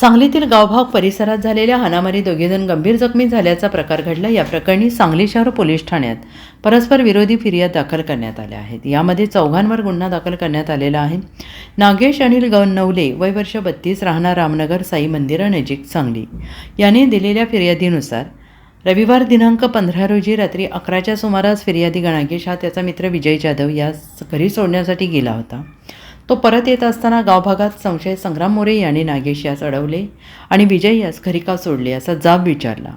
सांगलीतील गावभाग परिसरात झालेल्या हाणामारी दोघेजण गंभीर जखमी झाल्याचा प्रकार घडला. या प्रकरणी सांगली शहर पोलीस ठाण्यात परस्पर विरोधी फिर्याद दाखल करण्यात आल्या आहेत. यामध्ये चौघांवर गुन्हा दाखल करण्यात आलेला आहे. नागेश अनिल गवनवले वय वर्ष बत्तीस राहणार रामनगर साई मंदिरानजीक सांगली. यांनी दिलेल्या फिर्यादीनुसार रविवार दिनांक पंधरा रोजी रात्री अकराच्या सुमारास फिर्यादी गणागेश हा त्याचा मित्र विजय जाधव यास घरी सोडण्यासाठी गेला होता. तो परत येत असताना गावभागात संशय संग्राम मोरे यांनी नागेश यास अडवले आणि विजय यास घरी का सोडले असा जाब विचारला.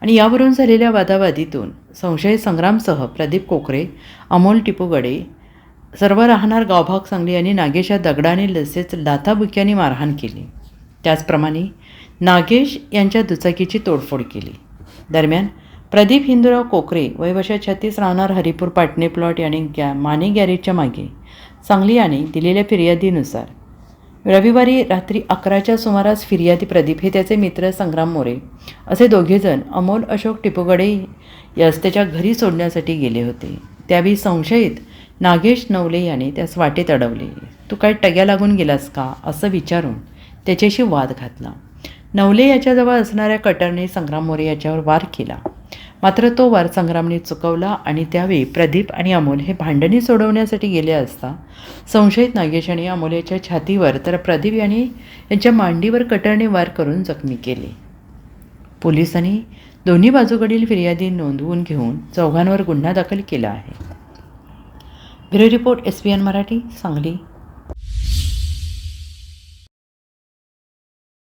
आणि यावरून झालेल्या वादावादीतून संशय संग्रामसह प्रदीप कोकरे अमोल टिपूगडे सर्व राहणार गावभाग सांगली यांनी नागेश या दगडाने तसेच लाथाबुक्याने मारहाण केली. त्याचप्रमाणे नागेश यांच्या दुचाकीची तोडफोड केली. दरम्यान प्रदीप हिंदुराव कोकरे वय छत्तीस राहणार हरिपूर पाटणे प्लॉट यांनी गॅ माने गॅरेजच्या मागे सांगली याने दिलेल्या फिर्यादीनुसार. रविवारी रात्री अकराच्या सुमारास फिर्यादी प्रदीप हे त्याचे मित्र संग्राम मोरे असे दोघेजण अमोल अशोक टिपूगडे यास त्याच्या घरी सोडण्यासाठी गेले होते. त्यावेळी संशयित नागेश नवले याने त्यास वाटेत अडवले. तू काय टग्या लागून गेलास का? असं विचारून त्याच्याशी वाद घातला. नवले याच्याजवळ असणाऱ्या कटरने संग्राम मोरे याच्यावर वार केला. मात्र तो वार संग्रामने चुकवला आणि त्यावेळी प्रदीप आणि अमोल हे भांडणी सोडवण्यासाठी गेले असता संशयित नागेश आणि अमोल याच्या छातीवर तर प्रदीप यांनी यांच्या मांडीवर कटरने वार करून जखमी केले. पोलिसांनी दोन्ही बाजूकडील फिर्यादी नोंदवून घेऊन चौघांवर गुन्हा दाखल केला आहे. Bureau report S P N Marathi Sangli.